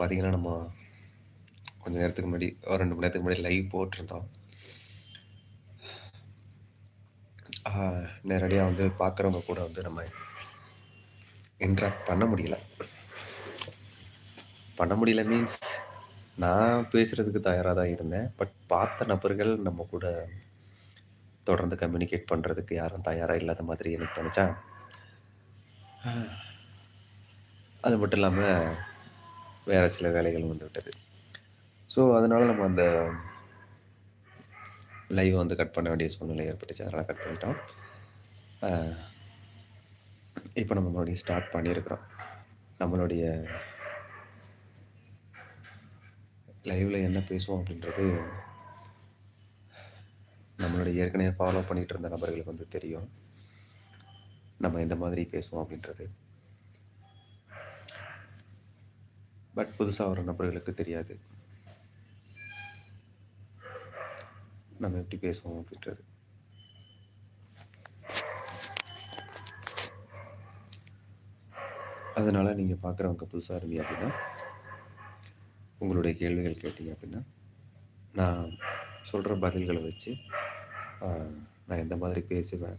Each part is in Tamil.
பார்த்தீங்கன்னா, நம்ம கொஞ்ச நேரத்துக்கு முன்னாடி ஒரு ரெண்டு மணி நேரத்துக்கு முன்னாடி லைவ் போட்டிருந்தோம். நேரடியாக வந்து பார்க்குறவங்க கூட வந்து நம்ம இன்ட்ராக்ட் பண்ண முடியல. பண்ண முடியல மீன்ஸ் நான் பேசுகிறதுக்கு தயாராக தான் இருந்தேன். பட் பார்த்த நபர்கள் நம்ம கூட தொடர்ந்து கம்யூனிகேட் பண்ணுறதுக்கு யாரும் தயாராக இல்லாத மாதிரி எனக்கு தோணுச்சா, அது மட்டும் இல்லாமல் வேறு சில வேலைகள் வந்துவிட்டது ஸோ, அதனால் நம்ம அந்த லைவ் வந்து கட் பண்ண வேண்டிய சூழ்நிலை ஏற்பட்டுச்சு. அதனால் கட் பண்ணிட்டோம். இப்போ நம்ம மறுபடியும் ஸ்டார்ட் பண்ணியிருக்கிறோம். நம்மளுடைய லைவில் என்ன பேசுவோம் அப்படின்றது நம்மளுடைய ஏற்கனவே ஃபாலோ பண்ணிகிட்டு இருந்த நபர்களுக்கு வந்து தெரியும். நம்ம எந்த மாதிரி பேசுவோம் அப்படின்றது. பட் புதுசாக வர நபர்களுக்கு தெரியாது. நம்ம எப்படி பேசுவோம் அப்படின்றது. அதனால் நீங்கள் பார்க்குறவங்க புதுசாக இருந்தீங்க அப்படின்னா, உங்களுடைய கேள்விகள் கேட்டீங்க அப்படின்னா, நான் சொல்கிற பதில்களை வச்சு, நான் எந்த மாதிரி பேசுவேன்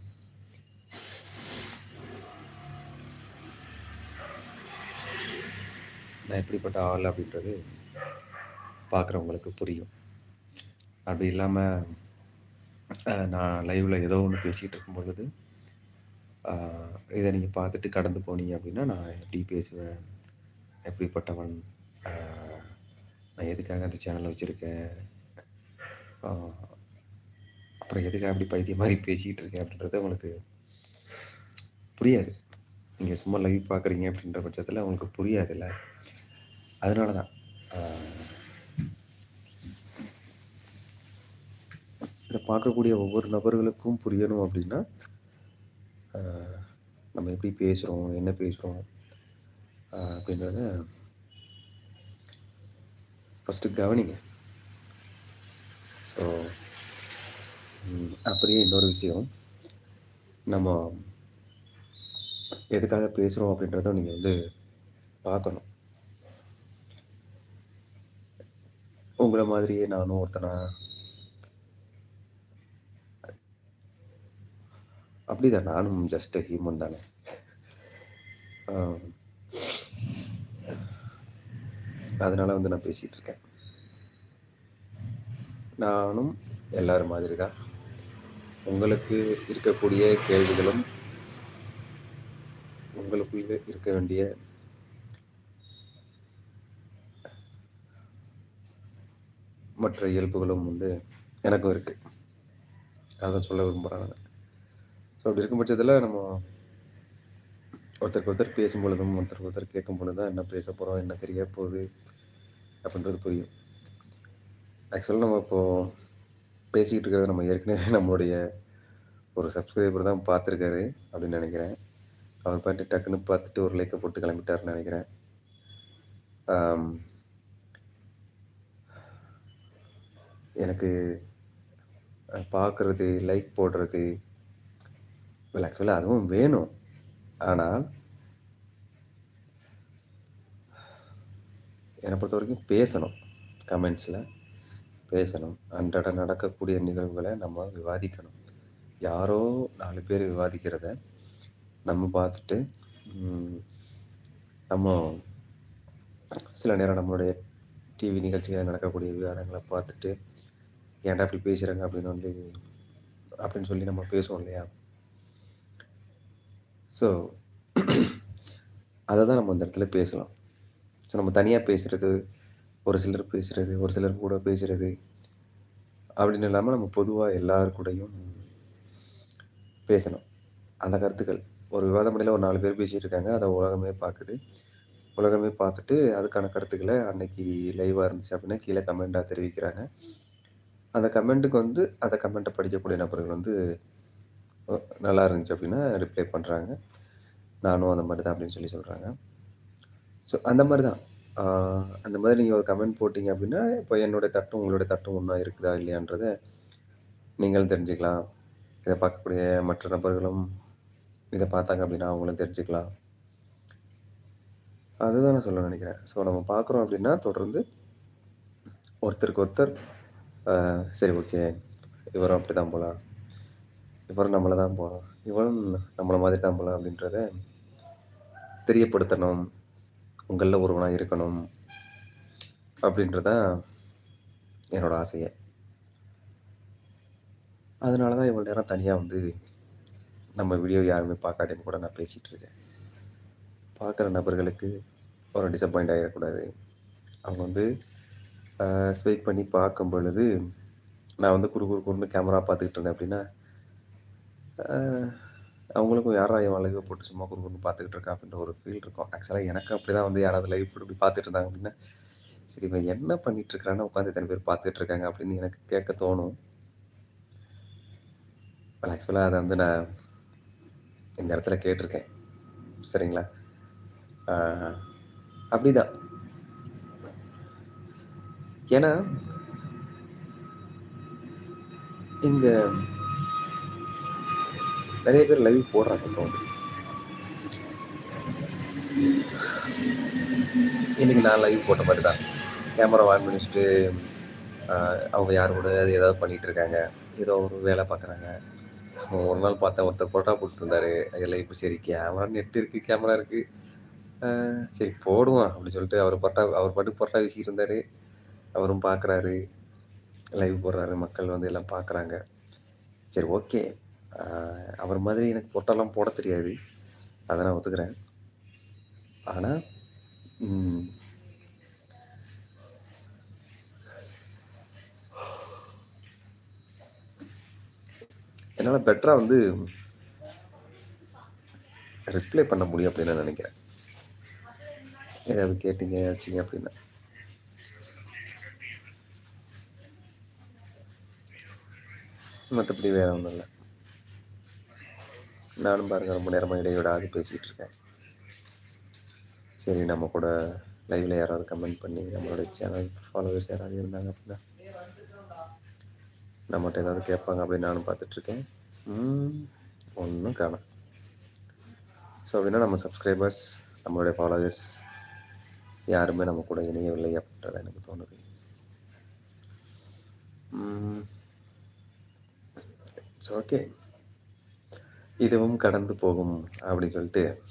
நான் எப்படிப்பட்ட ஆள் அப்படின்றது பார்க்குறவங்களுக்கு புரியும். அப்படி இல்லாமல் நான் லைவில் ஏதோ ஒன்று பேசிகிட்டு இருக்கும் பொழுது, இதை நீங்கள் பார்த்துட்டு கடந்து போனீங்க அப்படின்னா, நான் எப்படி பேசுவேன்? எப்படிப்பட்டவன்? நான் எதுக்காக அந்த சேனலை வச்சுருக்கேன் அப்புறம் எதுக்காக அப்படி பைத்திய மாதிரி பேசிக்கிட்டு இருக்கேன் அப்படின்றது உங்களுக்கு புரியாது. நீங்கள் சும்மா லைவ் பார்க்குறீங்க அப்படின்ற பட்சத்தில் உங்களுக்கு புரியாதுல்ல. அதனால தான். இதை பார்க்கக்கூடிய ஒவ்வொரு நபர்களுக்கும் புரியணும் அப்படின்னா, நம்ம எப்படி பேசுகிறோம் என்ன பேசுகிறோம் அப்படின்றத ஃபஸ்ட்டு கவனிங்க. ஸோ, அப்படியே இன்னொரு விஷயம். நம்ம எதுக்காக பேசுகிறோம் அப்படின்றத நீங்கள் வந்து பார்க்கணும். உங்களை மாதிரியே நானும் ஒருத்தனா அப்படிதான் நானும் ஜஸ்ட் ஹியூமன் தானே. அதனால் வந்து நான் பேசிகிட்டு இருக்கேன். நானும் எல்லாரும் மாதிரி தான். உங்களுக்கு இருக்கக்கூடிய கேள்விகளும் உங்களுக்குள்ளே இருக்க வேண்டிய மற்ற இயல்புகளும் வந்து எனக்கும் இருக்குது அதான் சொல்ல விரும்புகிறாங்க ஸோ, அப்படி இருக்கும் பட்சத்தில் நம்ம ஒருத்தருக்கு ஒருத்தர் பேசும் பொழுதும், ஒருத்தருக்கு ஒருத்தர் கேட்கும் பொழுது தான் என்ன பேச போகிறோம் என்ன தெரிய போகுது? அப்படின்றது புரியும். ஆக்சுவலாக நம்ம இப்போது பேசிக்கிட்டு இருக்கிறத நம்ம ஏற்கனவே நம்மளுடைய ஒரு சப்ஸ்கிரைபர் தான் பார்த்துருக்காரு அப்படின்னு நினைக்கிறேன் அவர் பாட்டு டக்குன்னு பார்த்துட்டு ஒரு லைக்கை போட்டு கிளம்பிட்டாருன்னு நினைக்கிறேன் எனக்கு பார்க்குறது, லைக் போடுறது வெல் அதுவும் வேணும். ஆனால் என்னை பொறுத்த வரைக்கும் பேசணும். கமெண்ட்ஸில் பேசணும். அன்றாட நடக்கக்கூடிய நிகழ்வுகளை நம்ம விவாதிக்கணும். யாரோ நாலு பேர் விவாதிக்கிறத நம்ம பார்த்துட்டு, நம்ம சில நேரம் நம்மளுடைய டிவி நிகழ்ச்சிகளில் நடக்கக்கூடிய விவாதங்களை பார்த்துட்டு, ஏன்டா இப்படி பேசுகிறாங்க அப்படின்னு வந்து அப்படின்னு சொல்லி நம்ம பேசுவோம் இல்லையா? ஸோ, அதை தான் நம்ம இந்த இடத்துல பேசலாம். ஸோ, நம்ம தனியாக பேசுகிறது ஒரு சிலர் பேசுகிறது ஒரு சிலர் கூட பேசுகிறது அப்படின்னு இல்லாமல் நம்ம பொதுவாக எல்லார் கூடயும் பேசணும். அந்த கருத்துக்கள் ஒரு விவாத மேடையில ஒரு நாலு பேர் பேசிகிட்டு இருக்காங்க. அதை உலகமே பார்க்குது. உலகமே பார்த்துட்டு அதுக்கான கருத்துக்களை அன்னைக்கு லைவாக இருந்துச்சு அப்படின்னா, கீழே கமெண்ட்டா தெரிவிக்கிறாங்க. அந்த கமெண்ட்டுக்கு வந்து அந்த கமெண்ட்டை படிக்கக்கூடிய நபர்கள் வந்து நல்லா இருந்துச்சு அப்படின்னா ரிப்ளை பண்ணுறாங்க நானும் அந்த மாதிரி தான் அப்படின்னு சொல்லி சொல்கிறாங்க ஸோ, அந்த மாதிரி தான். அந்த மாதிரி நீங்கள் ஒரு கமெண்ட் போட்டிங்க அப்படின்னா, இப்போ என்னுடைய தட்டும், உங்களுடைய தட்டும் ஒன்றா இருக்குதா? இல்லையான்றத நீங்களும் தெரிஞ்சுக்கலாம். இதை பார்க்கக்கூடிய மற்ற நபர்களும் இதை பார்த்தாங்க அப்படின்னா, அவங்களும் தெரிஞ்சுக்கலாம். அதுதான் நான் சொல்ல நினைக்கிறேன். ஸோ நம்ம பார்க்குறோம் அப்படின்னா, தொடர்ந்து ஒருத்தருக்கு ஒருத்தர் சரி ஓகே. இவரும் அப்படி தான் போகலாம் இவரும் நம்மளை தான் போகலாம் இவரும் நம்மளை மாதிரி தான் போகலாம் அப்படின்றத தெரியப்படுத்தணும். உங்களில் ஒருவனாக இருக்கணும். அப்படின்றது தான் ஆசையை அதனால தான் இவ்வளோ நேரம் தனியாக வந்து நம்ம வீடியோ யாருமே பார்க்காட்டியும் கூட நான் பேசிகிட்ருக்கேன் இருக்கேன். பார்க்குற நபர்களுக்கு ஒரு டிசப்பாயிண்ட் ஆகிடக்கூடாது அவங்க வந்து ஸ்வைப் பண்ணி பார்க்கும் பொழுது, நான் வந்து குறு குறு குறுன்னு கேமரா பார்த்துக்கிட்டு இருந்தேன் அப்படின்னா, அவங்களுக்கும் யாராவது இவன் லைவ் போட்டு சும்மா குறு குறுன்னு பார்த்துக்கிட்டு இருக்கான் அப்படின்ற ஒரு ஃபீல் இருக்கும். ஆக்சுவலாக எனக்கு அப்படி தான் வந்து யாராவது லைவ் போட்டு இப்படி பார்த்துட்டு இருந்தாங்க அப்படின்னா, சரி இவன் என்ன பண்ணிட்டு இருக்கிறான்னு உட்காந்து இத்தன பேர் பார்த்துட்டு இருக்காங்க அப்படின்னு எனக்கு கேட்க தோணும். ஆக்சுவலாக அதை வந்து நான் இந்த இடத்துல கேட்டிருக்கேன். சரிங்களா? அப்படிதான். ஏன்னா இங்க நிறைய பேர் லைவ் போடுறாங்க இப்போ வந்து. இன்னைக்கு நான் லைவ் போட்ட மாதிரி தான். கேமரா ஆன் பண்ணி வச்சுட்டு, அவங்க யார் கூட ஏதாவது பண்ணிட்டு இருக்காங்க. ஏதோ ஒரு வேலை பார்க்குறாங்க. ஒரு நாள் பார்த்தேன் ஒருத்தர் போட்டா போட்டுருந்தாரு. லைவ் சரி கேமரா நெட் இருக்கு, கேமரா இருக்கு. சரி போடுவோம் அப்படின்னு சொல்லிட்டு அவர் பரோட்டா அவர் பாட்டு புரோட்டா வீசிக்கிட்டு இருந்தாரு. அவரும் பார்க்குறாரு. லைவ் போடுறாரு. மக்கள் வந்து எல்லாம் பார்க்குறாங்க. சரி ஓகே. அவர் மாதிரி எனக்கு புரோட்டாலாம் போடத் தெரியாது. அதை நான் ஒத்துக்கிறேன். ஆனால் என்னால் பெட்டராக வந்து ரிப்ளை பண்ண முடியும் அப்படின்னு நான் நினைக்கிறேன். ஏதாவது கேட்டீங்க வச்சீங்க அப்படின்னா. மற்றபடி வேற ஒன்றும் இல்லை நானும் பாருங்க ரொம்ப நேரமாக இடைவிடாது பேசிக்கிட்டு இருக்கேன். சரி நம்ம கூட லைவில் யாராவது கமெண்ட் பண்ணி நம்மளோட சேனல் ஃபாலோவர்ஸ் யாராவது இருந்தாங்க அப்படின்னா நம்மகிட்ட ஏதாவது கேட்பாங்க அப்படின்னு நானும் பார்த்துட்ருக்கேன் ஒன்றும் காணும் ஸோ அப்படின்னா நம்ம சப்ஸ்கிரைபர்ஸ், நம்மளுடைய ஃபாலோவர்ஸ் யாருமே நம்ம கூட இணையவில்லை அப்படின்றத எனக்கு தோணுது. It's okay. இதுவும் கடந்து போகும் அப்படின்னு சொல்லிட்டு,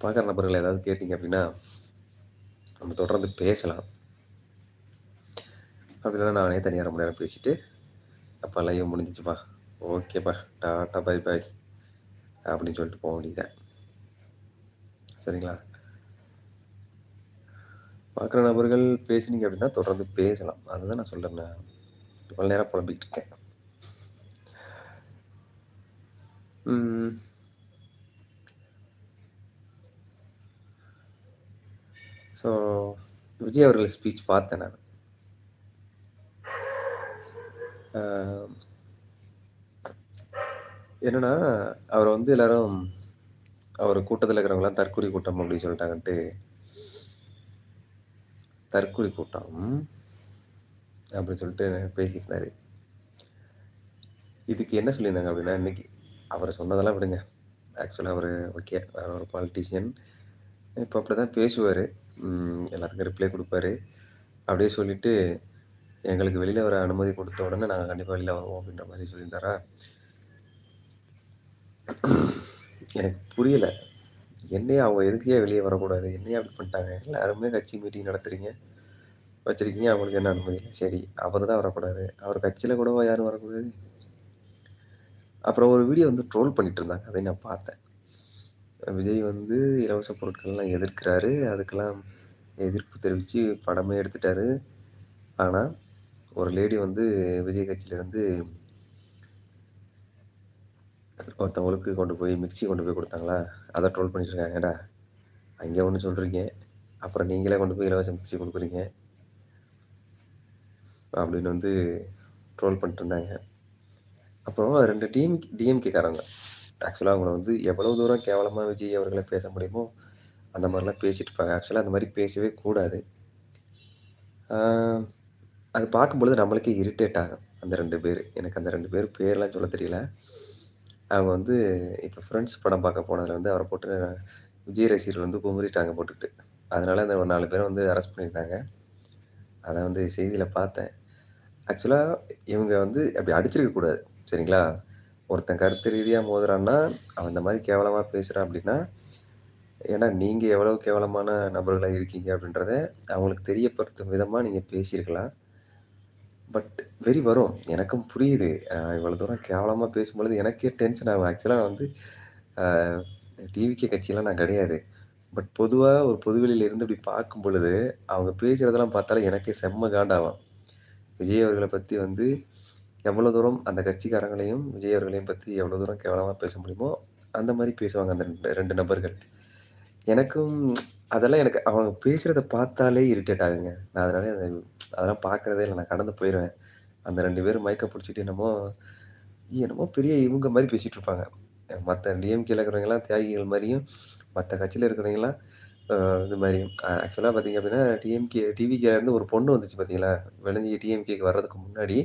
பார்க்குற நபர்கள் ஏதாவது கேட்டிங்க அப்படின்னா, நம்ம தொடர்ந்து பேசலாம். அப்படி நானே தனியார் ரொம்ப நேரம் பேசிட்டு, அப்போ லைவ் முடிஞ்சிச்சுப்பா. ஓகேப்பா. Tata bye bye. அப்படின்னு சொல்லிட்டு போக வேண்டியதுதான். சரிங்களா? பார்க்குற நபர்கள் பேசினீங்க அப்படின்னா தொடர்ந்து பேசலாம். அதுதான் நான் சொல்கிறேன் இவ்வளோ நேரம் புலம்பிக்கிட்டு இருக்கேன். ம். Mm. ஸோ விஜய் அவர்கள் ஸ்பீச் பார்த்தேன் நான். Um, என்னன்னா, அவரை வந்து எல்லாரும் அவர் கூட்டத்தில் இருக்கிறவங்களாம் தற்கொலை கூட்டம் அப்படின்னு சொல்லிட்டாங்கன்ட்டு தற்கொலை கூட்டம் அப்படின்னு சொல்லிட்டு பேசியிருந்தார். இதுக்கு என்ன சொல்லியிருந்தாங்க அப்படின்னா, இன்னைக்கு அவர் சொன்னதெல்லாம் விடுங்க. ஆக்சுவலாக அவர் ஓகே. வேற ஒரு பாலிட்டிஷியன். இப்போ அப்படி தான் பேசுவார் எல்லாத்துக்கும் ரிப்ளை கொடுப்பாரு அப்படியே சொல்லிவிட்டு எங்களுக்கு வெளியில் வர அனுமதி கொடுத்த உடனே நாங்கள் கண்டிப்பாக வெளியில் வருவோம் அப்படின்ற மாதிரி சொல்லியிருந்தாரா? எனக்கு புரியல. என்னைய அவங்க எதுக்கே வெளியே வரக்கூடாது? என்னையே அப்படி பண்ணிட்டாங்க? எல்லாருமே கட்சி மீட்டிங் நடத்துறீங்க. வச்சுருக்கீங்க அவங்களுக்கு என்ன அனுமதி இல்லை சரி அவர் தான் வரக்கூடாது. அவர் கட்சியில் கூடவா யாரும் வரக்கூடாது? அப்புறம் ஒரு வீடியோ வந்து ட்ரோல் பண்ணிட்டு இருந்தாங்க. அதை நான் பார்த்தேன். விஜய் வந்து இலவச பொருட்கள்லாம் எதிர்க்கிறாரு. அதுக்கெல்லாம் எதிர்ப்பு தெரிவித்து படமே எடுத்துட்டாரு. ஆனால் ஒரு லேடி வந்து விஜய் கட்சியிலேருந்து ஒருத்தவங்களுக்கு கொண்டு போய் மிக்ஸி கொண்டு போய் கொடுத்தாங்களா அதை ட்ரோல் பண்ணிட்டுருக்காங்கடா அங்கே ஒன்று சொல்கிறீங்க அப்புறம் நீங்களே கொண்டு போய் இலவச மிக்சி கொடுக்குறீங்க அப்படின்னு வந்து ட்ரோல் பண்ணிட்டு இருந்தாங்க. அப்புறம் ரெண்டு டீம் டிஎம்கேக்காரங்க. ஆக்சுவலாக அவங்கள வந்து எவ்வளோ தூரம் கேவலமாக விஜய் அவர்களை பேச முடியுமோ, அந்த மாதிரிலாம் பேசிட்டு இருப்பாங்க. ஆக்சுவலாக அந்த மாதிரி பேசவே கூடாது. அது பார்க்கும்பொழுது நம்மளுக்கே இரிட்டேட் ஆகும். அந்த ரெண்டு பேர் எனக்கு அந்த ரெண்டு பேர் பேர்லாம் சொல்ல தெரியல. அவங்க வந்து இப்போ ஃப்ரெண்ட்ஸ் படம் பார்க்க போனதில் வந்து அவரை போட்டு விஜய் ரசிகர்கள் வந்து குமுறிட்டாங்க போட்டுட்டு. அதனால் அந்த ஒரு நாலு பேரை வந்து அரெஸ்ட் பண்ணியிருந்தாங்க. அதை வந்து செய்தியில் பார்த்தேன். ஆக்சுவலாக இவங்க வந்து அப்படி அடிச்சிருக்க கூடாது. சரிங்களா? ஒருத்தன் கருத்து ரீதியாக மோதுறான்னா, அவன் இந்த மாதிரி கேவலமாக பேசுகிறான் அப்படின்னா, ஏன்னா நீங்கள் எவ்வளோ கேவலமான நபர்களாக இருக்கீங்க அப்படின்றத அவங்களுக்கு தெரியப்படுத்தும் விதமாக நீங்கள் பேசியிருக்கலாம். பட் வெறி வரும். எனக்கும் புரியுது. இவ்வளோ தூரம் கேவலமாக பேசும்பொழுது எனக்கே டென்ஷன் ஆகும். ஆக்சுவலாக நான் வந்து அ டிவிகே நான் கிடையாது. பட் பொதுவாக ஒரு பொதுவெளியில் இருந்து இப்படி பார்க்கும் பொழுது, அவங்க பேசுகிறதெல்லாம் பார்த்தாலே எனக்கே செம்ம காண்டாகும். விஜய் அவர்களை பற்றி வந்து எவ்வளோ தூரம் அந்த கட்சிக்காரங்களையும், விஜய் அவர்களையும் பற்றி எவ்வளோ தூரம் கேவலமாக பேச முடியுமோ, அந்த மாதிரி பேசுவாங்க அந்த ரெண்டு நபர்கள். எனக்கும் அதெல்லாம் எனக்கு அவங்க பேசுகிறத பார்த்தாலே இரிட்டேட் ஆகுங்க. நான் அதனால அத அதெல்லாம் பார்க்குறதே இல்லை நான் கடந்து போயிடுவேன் அந்த ரெண்டு பேரும் மயக்கை பிடிச்சிட்டு என்னமோ என்னமோ பெரிய இவங்க மாதிரி பேசிகிட்ருப்பாங்க இருப்பாங்க. மத்த டிஎம்கேல இருக்கிறவங்கலாம் தியாகிகள் மாதிரியும் மற்ற கட்சியில் இருக்கிறவங்கலாம் அ இது மாதிரி ஆக்சுவலாக ஆக்சுவலா பார்த்தீங்க அப்படின்னா, டிஎம்கே டிவிகேலேருந்து ஒரு பொண்ணு வந்துச்சு பார்த்தீங்களா? விளஞ்சி டிஎம்கேக்கு வர்றதுக்கு முன்னாடி,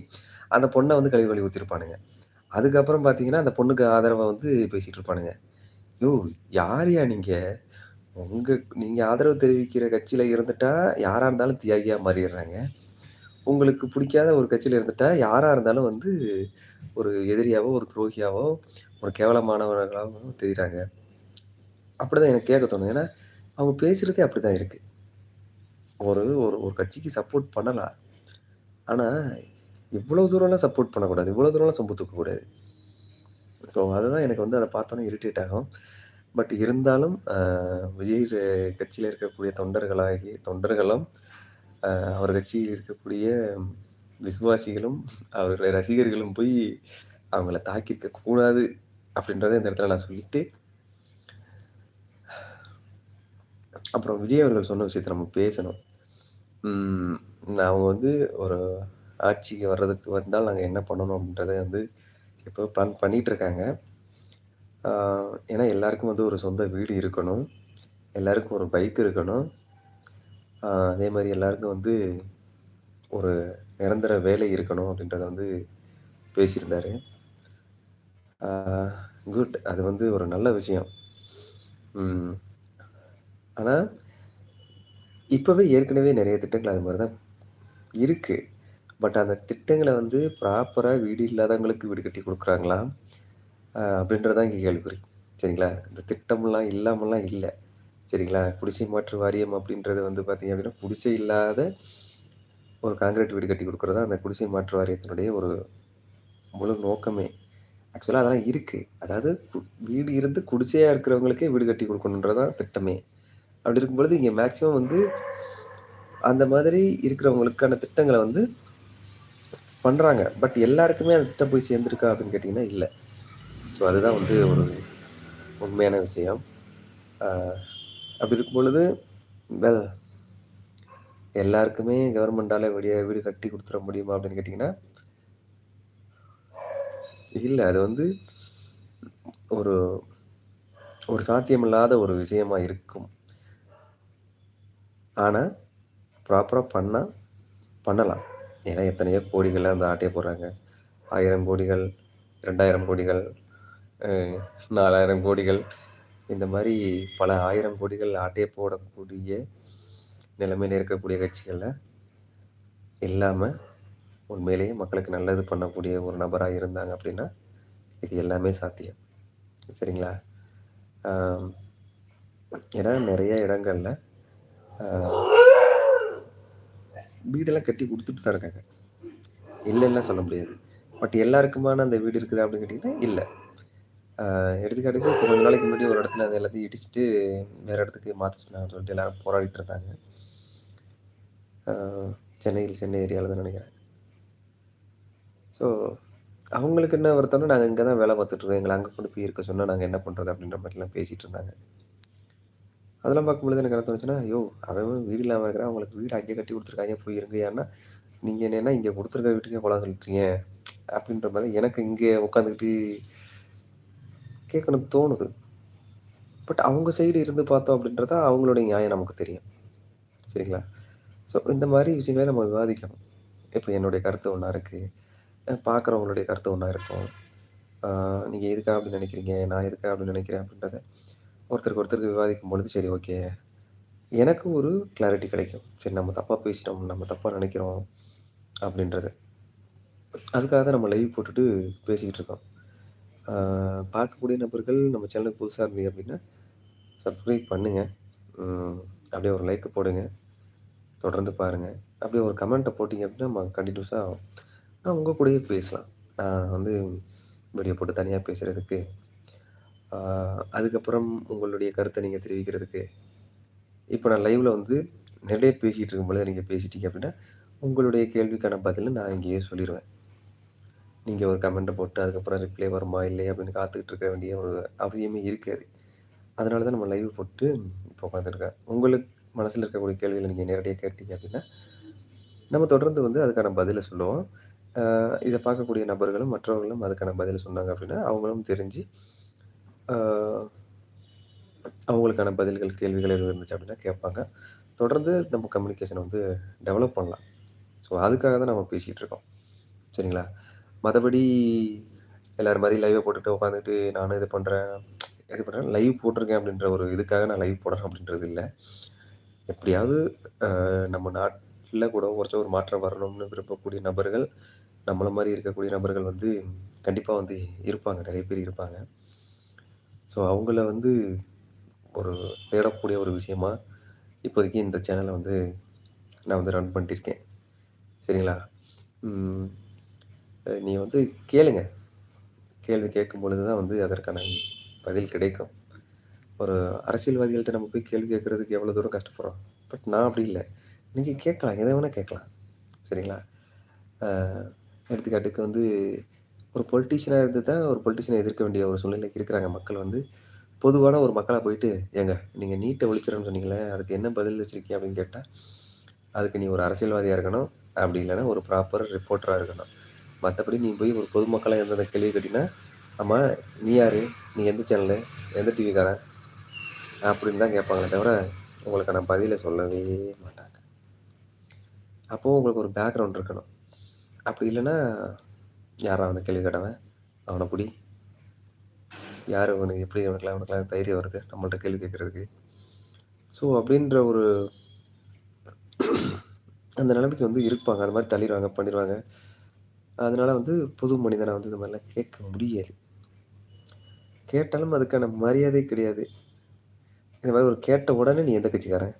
அந்த பொண்ண வந்து கழுவி கழுவி ஊத்திருப்பானுங்க. அதுக்கப்புறம் பார்த்தீங்கன்னா, அந்த பொண்ணுக்கு ஆதரவா வந்து பேசிட்டு இருப்பானுங்க. யோவ்! யார்யா நீங்க? உங்க நீங்க ஆதரவு தெரிவிக்கிற கட்சியில இருந்துட்டா, யாரா இருந்தாலும் தியாகியா மாறிர்றாங்க. உங்களுக்கு பிடிக்காத ஒரு கட்சியில இருந்துட்டா, யாரா இருந்தாலும் வந்து ஒரு எதிரியாவோ, ஒரு துரோகியாவோ, ஒரு கேவலமானவர்களாவோ தெரியிறாங்க. அப்படிதான் எனக்கு கேட்க தோணுது. ஏன்னா, அவங்க பேசுகிறதே அப்படிதான் இருக்குது ஒரு ஒரு ஒரு கட்சிக்கு சப்போர்ட் பண்ணலாம். ஆனால் இவ்வளோ தூரம்லாம் சப்போர்ட் பண்ணக்கூடாது. இவ்வளோ தூரம்லாம் சொம்பு தூக்கக்கூடாது. ஸோ, அதுதான் எனக்கு வந்து அதை பார்த்தோன்னே இரிட்டேட் ஆகும். பட் இருந்தாலும் விஜய் கட்சியில் இருக்கக்கூடிய தொண்டர்களாகி தொண்டர்களும், அவர் கட்சியில் இருக்கக்கூடிய விசுவாசிகளும், அவருடைய ரசிகர்களும் போய் அவங்கள தாக்கியிருக்க கூடாது அப்படின்றத இந்த இடத்துல நான் சொல்லிட்டு அப்புறம் விஜய் அவர்கள் சொன்ன விஷயத்த நம்ம பேசணும். நான் அவங்க வந்து ஒரு ஆட்சிக்கு வர்றதுக்கு வந்தால் நாங்கள் என்ன பண்ணணும் அப்படின்றத வந்து இப்போ பிளான் பண்ணிகிட்டு இருக்காங்க. ஏன்னா எல்லாருக்கும் வந்து ஒரு சொந்த வீடு இருக்கணும். எல்லாருக்கும் ஒரு பைக் இருக்கணும். அதே மாதிரி எல்லாருக்கும் வந்து ஒரு நிரந்தர வேலை இருக்கணும் அப்படின்றத வந்து பேசியிருந்தார் குட். அது வந்து ஒரு நல்ல விஷயம். ஆனால் இப்போவே ஏற்கனவே நிறைய திட்டங்கள் அது மாதிரி தான் இருக்குது பட் அந்த திட்டங்களை வந்து ப்ராப்பராக வீடு இல்லாதவங்களுக்கு வீடு கட்டி கொடுக்குறாங்களா அப்படின்றதான் அப்படின்றது தான் கேள்விக்குறி. சரிங்களா? இந்த திட்டம்லாம் இல்லாமலாம் இல்லை சரிங்களா? குடிசை மாற்று வாரியம் அப்படின்றது வந்து பார்த்திங்க அப்படின்னா, குடிசை இல்லாத ஒரு கான்கிரீட் வீடு கட்டி கொடுக்குறதா தான் அந்த குடிசை மாற்று வாரியத்தினுடைய ஒரு முழு நோக்கமே. ஆக்சுவலாக அதெல்லாம் இருக்குது அதாவது கு வீடு இருந்து குடிசையாக இருக்கிறவங்களுக்கே வீடு கட்டி கொடுக்கணுன்றதான் திட்டமே. அப்படி இருக்கும்பொழுது இங்கே மேக்ஸிமம் வந்து அந்த மாதிரி இருக்கிறவங்களுக்கான திட்டங்களை வந்து பண்ணுறாங்க பட் எல்லாருக்குமே அந்த திட்டம் போய் சேர்ந்துருக்கா அப்படின்னு கேட்டிங்கன்னா இல்லை ஸோ அதுதான் வந்து ஒரு உண்மையான விஷயம். அப்படி இருக்கும் பொழுது, வெல் எல்லாருக்குமே கவர்மெண்டால் வீடிய வீடு கட்டி கொடுத்துட முடியுமா அப்படின்னு கேட்டிங்கன்னா இல்லை அது வந்து ஒரு ஒரு சாத்தியமில்லாத ஒரு விஷயமா இருக்கும். ஆனால் ப்ராப்பராக பண்ணால் பண்ணலாம். ஏன்னா எத்தனையோ கோடிகள அந்த ஆட்டையை போடுறாங்க. ஆயிரம் கோடிகள், 2000 கோடிகள், நாலாயிரம் கோடிகள் இந்த மாதிரி பல ஆயிரம் கோடிகள் ஆட்டையை போடக்கூடிய நிலைமையில் இருக்கக்கூடிய கட்சிகளில் இல்லாமல் உண்மையிலேயே மக்களுக்கு நல்லது பண்ணக்கூடிய ஒரு நபராக இருந்தாங்க அப்படின்னா, இது எல்லாமே சாத்தியம். சரிங்களா? ஏன்னா நிறைய இடங்களில் வீடெல்லாம் கட்டி கொடுத்துட்டு தான் இருக்காங்க. இல்லைன்னா சொல்ல முடியாது. பட் எல்லாருக்குமான அந்த வீடு இருக்குது அப்படின்னு கேட்டிங்கன்னா இல்லை எடுத்துக்காட்டுக்கு இப்போ கொஞ்ச நாளைக்கு முன்னாடி ஒரு இடத்துல அது எல்லாத்தையும் இடிச்சுட்டு வேறு இடத்துக்கு மாற்ற சொன்னாங்கன்னு சொல்லிட்டு எல்லாரும் போராடிட்டு இருந்தாங்க. சென்னையில் சென்னை ஏரியால தான் நினைக்கிறேன் ஸோ, அவங்களுக்கு என்ன வருத்தம்னா, நாங்கள் இங்கே தான் வேலை பார்த்துட்ருக்கோம் எங்களை அங்கே கொண்டு போய் இருக்க சொன்னால் நாங்கள் என்ன பண்ணுறது அப்படின்ற மாதிரிலாம் பேசிகிட்டு இருந்தாங்க. அதெல்லாம் பார்க்கும்பொழுது எனக்கு என்ன தோணுச்சுன்னா, ஐயோ! அவன் வீடு இல்லாமல் இருக்கிறான். அவங்களுக்கு வீடு அங்கே கட்டி கொடுத்துருக்காங்க போய் ஏன்னா நீங்கள் என்னென்னா இங்கே கொடுத்துருக்க வீட்டுக்கே போகலாம் சொல்லிட்டீங்க. அப்படின்ற மாதிரி எனக்கு இங்கே உட்காந்துக்கிட்டு கேட்கணும்னு தோணுது. பட் அவங்க சைடு இருந்து பார்த்தோம் அப்படின்றத அவங்களுடைய நியாயம் நமக்கு தெரியும். சரிங்களா? ஸோ இந்த மாதிரி விஷயங்கள நம்ம விவாதிக்கணும். இப்போ என்னுடைய கருத்து ஒன்றா இருக்குது பார்க்குறவங்களுடைய கருத்து ஒன்றா இருக்கும். நீங்கள் எதுக்காக அப்படின்னு நினைக்கிறீங்க? நான் எதுக்காக அப்படின்னு நினைக்கிறேன் அப்படின்றத ஒருத்தருக்கு ஒருத்தருக்கு விவாதிக்கும் பொழுது சரி ஓகே. எனக்கு ஒரு கிளாரிட்டி கிடைக்கும். சரி நம்ம தப்பாக பேசிட்டோம், நம்ம தப்பாக நினைக்கிறோம் அப்படின்றது. அதுக்காக தான் நம்ம லைவ் போட்டுட்டு பேசிக்கிட்டு இருக்கோம். பார்க்கக்கூடிய நபர்கள் நம்ம சேனலுக்கு புதுசாக இருந்தீங்க அப்படின்னா, சப்ஸ்கிரைப் பண்ணுங்கள் அப்படியே ஒரு லைக் போடுங்க. தொடர்ந்து பாருங்கள் அப்படியே ஒரு கமெண்ட்டை போட்டிங்க அப்படின்னா, நம்ம கண்டினியூஸாக நான் உங்கள் கூடயே பேசலாம். நான் வந்து வீடியோ போட்டு தனியாக பேசுகிறதுக்கு அதுக்கப்புறம் உங்களுடைய கருத்தை நீங்கள் தெரிவிக்கிறதுக்கு, இப்போ நான் லைவில் வந்து நிறைய பேசிகிட்டு இருக்கும்பொழுது நீங்கள் பேசிட்டீங்க அப்படின்னா, உங்களுடைய கேள்விக்கான பதில் நான் இங்கேயே சொல்லிடுவேன் நீங்கள் ஒரு கமெண்ட்டை போட்டு அதுக்கப்புறம் ரிப்ளை வருமா, இல்லையா அப்படின்னு காத்துக்கிட்டு இருக்க வேண்டிய ஒரு அவசியமே இருக்காது. அதனால தான் நம்ம லைவ் போட்டு இப்போ உட்காந்துருக்கேன். உங்களுக்கு மனசில் இருக்கக்கூடிய கேள்விகளை நீங்கள் நேரடியாக கேட்டீங்க அப்படின்னா, நம்ம தொடர்ந்து வந்து அதுக்கான பதிலை சொல்லுவோம். இதை பார்க்கக்கூடிய நபர்களும், மற்றவர்களும் அதுக்கான பதில் சொன்னாங்க அப்படின்னா, அவங்களும் தெரிஞ்சு, அவங்களுக்கான பதில்கள், கேள்விகள் எதுவும் இருந்துச்சு அப்படின்னா கேட்பாங்க. தொடர்ந்து நம்ம கம்யூனிகேஷனை வந்து டெவலப் பண்ணலாம். ஸோ அதுக்காக தான் நம்ம பேசிகிட்டு இருக்கோம். சரிங்களா? மற்றபடி எல்லோரும் மாதிரி லைவை போட்டுட்டு உட்காந்துட்டு நானும் இது பண்ணுறேன் இது பண்ணுறேன் லைவ் போட்டிருக்கேன் அப்படின்ற ஒரு இதுக்காக நான் லைவ் போடுறேன் அப்படின்றது இல்லை எப்படியாவது நம்ம நாட்டில் கூட குறைச்ச ஒரு மாற்றம் வரணும்னு விரும்பக்கூடிய நபர்கள், நம்மளை மாதிரி இருக்கக்கூடிய நபர்கள் வந்து கண்டிப்பாக வந்து இருப்பாங்க. நிறைய பேர் இருப்பாங்க. ஸோ அவங்கள வந்து ஒரு தேடக்கூடிய ஒரு விஷயமா, இப்போதைக்கு இந்த சேனலை வந்து நான் வந்து ரன் பண்ணிட்டுருக்கேன் சரிங்களா? நீ வந்து கேளுங்க. கேள்வி கேட்கும் பொழுது தான் வந்து அதற்கான பதில் கிடைக்கும். ஒரு அரசியல்வாதிகள்கிட்ட நம்ம போய் கேள்வி கேட்குறதுக்கு எவ்வளோ தூரம் கஷ்டப்படுறோம். பட் நான் அப்படி இல்லை நீங்கள் கேட்கலாம். எதை வேணால் கேட்கலாம். சரிங்களா? எடுத்துக்காட்டுக்கு வந்து ஒரு பொலிட்டிஷியனாக இருந்து தான் ஒரு பொலிட்டீஷியன எதிர்க்க வேண்டிய ஒரு சூழ்நிலைக்கு இருக்கிறாங்க மக்கள் வந்து. பொதுவான ஒரு மக்களாக போயிட்டு, "ஏங்க நீங்கள் நீட்டை ஒழிச்சிடன்னு சொன்னீங்களே, அதுக்கு என்ன பதில் வச்சிருக்கீங்க?" அப்படின்னு கேட்டால் அதுக்கு நீ ஒரு அரசியல்வாதியாக இருக்கணும். அப்படி இல்லைன்னா ஒரு ப்ராப்பர் ரிப்போர்ட்டராக இருக்கணும். மற்றபடி நீ போய் ஒரு பொதுமக்களாக இருந்து கேள்வி கேட்டிங்கன்னா ஆமாம் நீ யார் நீ எந்த சேனலு? எந்த டிவிக்காரன்?" அப்படின்னு தான் கேட்பாங்களே தவிர, உங்களுக்கான பதிலை சொல்லவே மாட்டாங்க. அப்போ உங்களுக்கு ஒரு பேக்ரவுண்ட் இருக்கணும். அப்படி இல்லைன்னா "யார்றா அவனை கேள்வி கேட்டவன்? அவனை புடி." யார் அவனுக்கு எப்படி அவனுக்கெல்லாம் அவனுக்கெல்லாம் தைரியம் வருது நம்மள்ட்ட கேள்வி கேட்குறதுக்கு ஸோ அப்படின்ற ஒரு அந்த நிலைமைக்கு வந்து இருப்பாங்க. அது மாதிரி தள்ளிடுவாங்க பண்ணிடுவாங்க அதனால் வந்து புது மனிதனை வந்து இந்த மாதிரிலாம் கேட்க முடியாது. கேட்டாலும் அதுக்கான மரியாதை கிடையாது. இந்த மாதிரி ஒரு கேட்ட உடனே, "நீ எந்த கட்சிக்காரன்?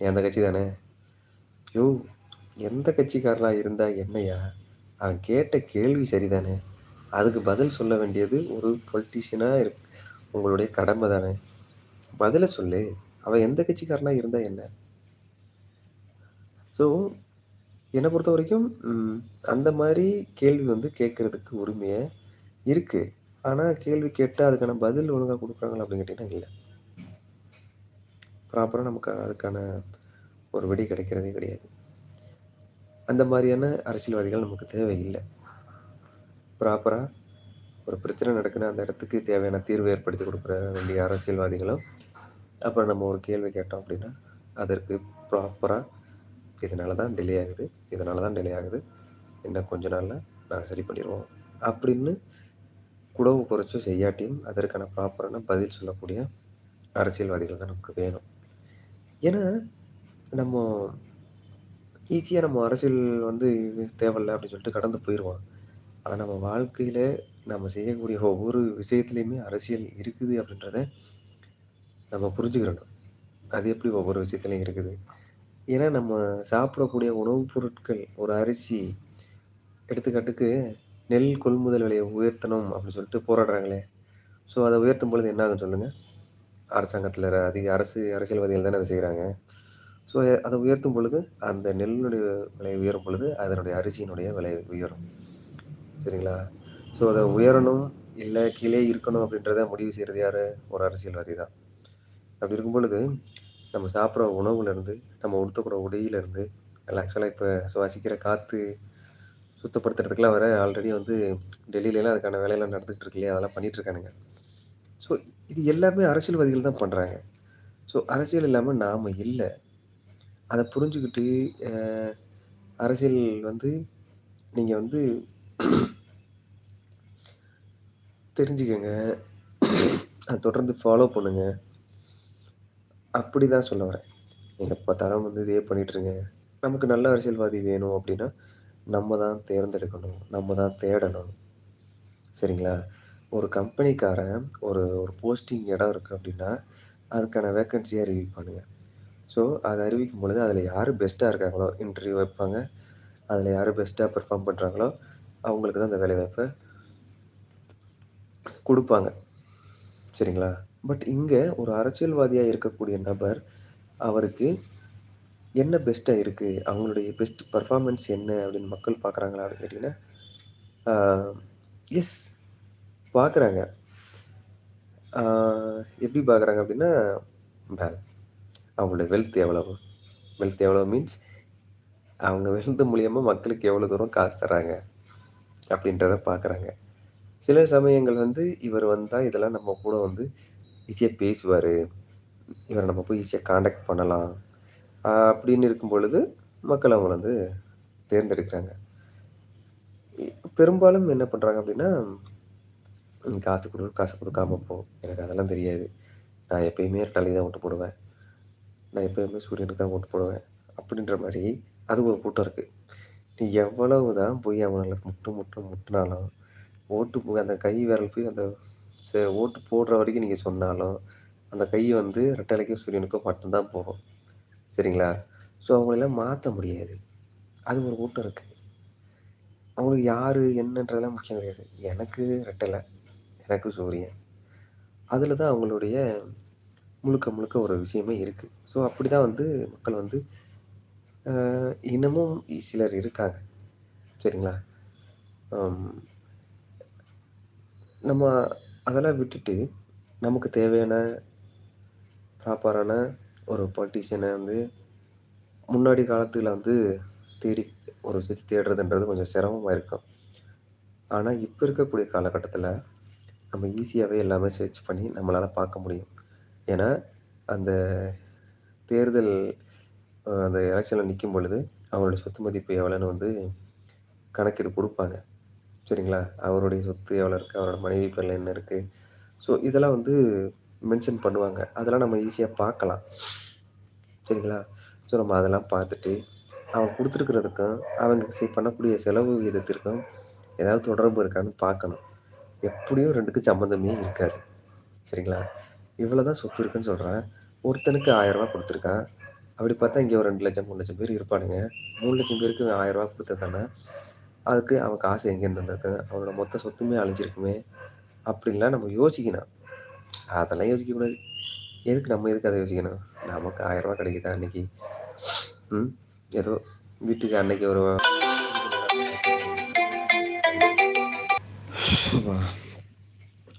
நீ அந்த கட்சி தானே?" யோ எந்த கட்சிக்காரனாக இருந்தால் என்னய்யா? அவன் கேட்ட கேள்வி சரிதானே? அதுக்கு பதில் சொல்ல வேண்டியது ஒரு பொலிட்டீஷியனாக இருக் உங்களுடைய கடமை தானே? பதில சொல்லு. அவன் எந்த கட்சிக்காரனாக இருந்தால் என்ன? ஸோ என்னை பொறுத்த வரைக்கும் அந்த மாதிரி கேள்வி வந்து கேட்குறதுக்கு உரிமையை இருக்குது ஆனால் கேள்வி கேட்டால் அதுக்கான பதில் ஒழுங்காக கொடுக்குறாங்களா அப்படின்னு கேட்டிங்கன்னா இல்லை ப்ராப்பராக நமக்கு அதுக்கான ஒரு விடை கிடைக்கிறதே கிடையாது. அந்த மாதிரியான அரசியல்வாதிகள் நமக்கு தேவையில்லை ப்ராப்பராக ஒரு பிரச்சனை நடக்குதுன்னா, அந்த இடத்துக்கு தேவையான தீர்வு ஏற்படுத்தி கொடுக்குற வேண்டிய அரசியல்வாதிகளும், அப்புறம் நம்ம ஒரு கேள்வி கேட்டோம் அப்படின்னா, அதற்கு ப்ராப்பராக இதனால தான் டிலே ஆகுது. இதனால தான் டிலே ஆகுது. இன்னும் கொஞ்ச நாளில் நாங்கள் சரி பண்ணிடுவோம் அப்படின்னு குடவு குறைச்சோ செய்யாட்டியும் அதற்கான ப்ராப்பரான பதில் சொல்லக்கூடிய அரசியல்வாதிகள் தான் நமக்கு வேணும். ஏன்னா, நம்ம ஈஸியாக நம்ம அரசியல் வந்து தேவையில்ல அப்படின்னு சொல்லிட்டு கடந்து போயிருவோம். ஆனால் நம்ம வாழ்க்கையில் நம்ம செய்யக்கூடிய ஒவ்வொரு விஷயத்துலையுமே அரசியல் இருக்குது அப்படின்றத நம்ம புரிஞ்சுக்கிறணும். அது எப்படி ஒவ்வொரு விஷயத்துலையும் இருக்குது? ஏன்னா நம்ம சாப்பிடக்கூடிய உணவுப் பொருட்கள், ஒரு அரிசி எடுத்துக்காட்டுக்கு நெல் கொள்முதல் விலையை உயர்த்தணும் அப்படின்னு சொல்லிட்டு போராடுறாங்களே. ஸோ அதை உயர்த்தும் பொழுது என்ன ஆகும் சொல்லுங்கள் அரசாங்கத்தில் அதிக அரசு அரசியல்வாதிகள் தானே அதை செய்கிறாங்க ஸோ அதை உயர்த்தும் பொழுது, அந்த நெல்லுடைய விலை உயரும் பொழுது, அதனுடைய அரிசியினுடைய விலை உயரும். சரிங்களா? ஸோ அதை உயரணும், இல்லை கீழே இருக்கணும் அப்படின்றத முடிவு செய்கிறது யார் ஒரு அரசியல்வாதி தான். அப்படி இருக்கும் பொழுது, நம்ம சாப்பிட்ற உணவுலேருந்து நம்ம உடுத்தக்கூடிய எல்லாம் ஆக்சுவலாக இப்போ சுவாசிக்கிற காற்று சுத்தப்படுத்துறதுக்கெலாம் வர ஆல்ரெடி வந்து டெல்லியிலலாம் அதுக்கான வேலையெல்லாம் நடந்துகிட்டு இருக்கு இல்லையா? அதெல்லாம் பண்ணிகிட்ருக்கானுங்க ஸோ இது எல்லாமே அரசியல்வாதிகள் தான் பண்ணுறாங்க ஸோ அரசியல் இல்லாமல் நாம் இல்லை அதை புரிஞ்சுக்கிட்டு அரசியல் வந்து நீங்கள் வந்து தெரிஞ்சுக்கங்க. அதை தொடர்ந்து ஃபாலோ பண்ணுங்க. அப்படி தான் சொல்ல வரேன். நீங்கள் பார்த்தாலும் வந்து இதே பண்ணிகிட்ருங்க நமக்கு நல்ல அரசியல்வாதி வேணும் அப்படின்னா, நம்ம தான் தேர்ந்தெடுக்கணும். நம்ம தான் தேடணும். சரிங்களா? ஒரு கம்பெனிக்காரன் ஒரு ஒரு போஸ்டிங் இடம் இருக்குது அப்படின்னா, அதுக்கான வேக்கன்சியை அறிவிப்பானுங்க. ஸோ, அதை அறிவிக்கும் பொழுது அதில் யார் பெஸ்ட்டாக இருக்காங்களோ, இன்டர்வியூ வைப்பாங்க. அதில் யார் பெஸ்ட்டாக பெர்ஃபார்ம் பண்ணுறாங்களோ அவங்களுக்கு தான் அந்த வேலைவாய்ப்பை கொடுப்பாங்க சரிங்களா? பட் இங்கே ஒரு அரசியல்வாதியாக இருக்கக்கூடிய நபர், அவருக்கு என்ன பெஸ்ட்டாக இருக்குது அவங்களுடைய பெஸ்ட் பர்ஃபார்மன்ஸ் என்ன அப்படின்னு மக்கள் பார்க்குறாங்களா அப்படின்னு கேட்டீங்கன்னா, எஸ் பார்க்குறாங்க. எப்படி பார்க்குறாங்க அப்படின்னா, அவங்களோட வெல்த் எவ்வளவு? வெல்த் எவ்வளவு மீன்ஸ் அவங்க வெல்த் மூலியமாக மக்களுக்கு எவ்வளோ தூரம் காசு தராங்க அப்படின்றத பார்க்குறாங்க. சில சமயங்கள் வந்து இவர் வந்தால் இதெல்லாம் நம்ம கூட வந்து ஈஸியாக பேசுவார் இவரை நம்ம போய் ஈஸியாக காண்டாக்ட் பண்ணலாம். அப்படின்னு இருக்கும் பொழுது, மக்கள் அவங்கள வந்து தேர்ந்தெடுக்கிறாங்க. பெரும்பாலும் என்ன பண்ணுறாங்க அப்படின்னா, காசு கொடு காசு கொடுக்காம போ. எனக்கு அதெல்லாம் தெரியாது. நான் எப்பயுமே தலையை தான் விட்டு போடுவேன். நான் எப்போயுமே சூரியனுக்கு தான் ஓட்டு போடுவேன். அப்படின்ற மாதிரி அது ஒரு கூட்டம் இருக்குது நீ எவ்வளவு தான் போய் அவனால் முட்டு முட்டு முட்டினாலும் ஓட்டு போய் அந்த கை விரல் போய் அந்த ஓட்டு போடுற வரைக்கும் நீங்கள் சொன்னாலும், அந்த கை வந்து ரெட்டலைக்கும் சூரியனுக்கும் மட்டும்தான் போகும். சரிங்களா? ஸோ அவங்களெல்லாம் மாற்ற முடியாது. அது ஒரு கூட்டம் இருக்குது அவங்களுக்கு யார் என்னன்றதெல்லாம் முக்கியம் கிடையாது. எனக்கு ரெட்டலை எனக்கு சூரியன். அதில் தான் அவங்களுடைய முழுக்க முழுக்க ஒரு விஷயமே இருக்குது ஸோ அப்படிதான் வந்து மக்கள் வந்து இன்னமும் சிலர் இருக்காங்க. சரிங்களா? நம்ம அதெல்லாம் விட்டுட்டு, நமக்கு தேவையான ப்ராப்பரான ஒரு பொலிட்டிஷியனை வந்து முன்னாடி காலத்தில் வந்து தேடி ஒரு விஷயத்தை தேடுறதுன்றது கொஞ்சம் சிரமமாக இருக்கும். ஆனால் இப்போ இருக்கக்கூடிய காலகட்டத்தில் நம்ம ஈஸியாகவே எல்லாமே சர்ச் பண்ணி நம்மளால் பார்க்க முடியும். ஏன்னா, அந்த தேர்தல் அந்த எலெக்ஷனில் நிற்கும் பொழுது, அவங்களுடைய சொத்து மதிப்பு எவ்வளோன்னு வந்து கணக்கீடு கொடுப்பாங்க சரிங்களா? அவருடைய சொத்து எவ்வளோ இருக்குது அவரோட மனைவி பேரில் என்ன இருக்குது ஸோ, இதெல்லாம் வந்து மென்ஷன் பண்ணுவாங்க. அதெல்லாம் நம்ம ஈஸியாக பார்க்கலாம். சரிங்களா? ஸோ, நம்ம அதெல்லாம் பார்த்துட்டு, அவன் கொடுத்துருக்கிறதுக்கும் அவங்க சரி பண்ணக்கூடிய செலவு விகிதத்திற்கும் ஏதாவது தொடர்பு இருக்கான்னு பார்க்கணும். எப்படியும் ரெண்டுக்கும் சம்மந்தமே இருக்காது. சரிங்களா? இவ்வளோ தான் சொத்து இருக்குன்னு சொல்கிறேன் ஒருத்தனுக்கு ஆயிரரூபா கொடுத்துருக்கான் அப்படி பார்த்தா இங்கே ஒரு ரெண்டு லட்சம் மூணு லட்சம் பேர் இருப்பானுங்க. மூணு லட்சம் பேருக்கு ஆயிரரூபா கொடுத்ததானே அதுக்கு அவன் காசு எங்கேருந்து வந்திருக்கு அவனோட மொத்த சொத்துமே அழிஞ்சிருக்குமே! அப்படின்லாம் நம்ம யோசிக்கணும். அதெல்லாம் யோசிக்கக்கூடாது. எதுக்கு நம்ம எதுக்கு அதை யோசிக்கணும்? நமக்கு ஆயிரரூபா கிடைக்குதா அன்னைக்கு? ம். ஏதோ வீட்டுக்கு அன்னைக்கு ஒரு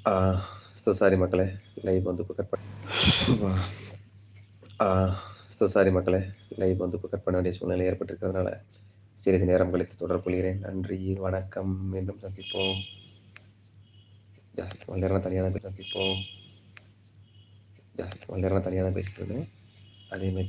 ஆ ஸோ சாரி மக்களே. லைவ் வந்து இப்போ கட் பண்ண ஸோ சாரி மக்களே. லைவ் வந்து இப்போ கட் பண்ண வேண்டிய சூழ்நிலை ஏற்பட்டிருக்கிறதுனால, சிறிது நேரம் கழித்து தொடர்பு கொள்கிறேன். நன்றி, வணக்கம். மீண்டும் சந்திப்போம். யா நேரம் நான் தான் சந்திப்போம். யா நேரம் தனியாக தான் பேசிட்டு அதேமாதிரி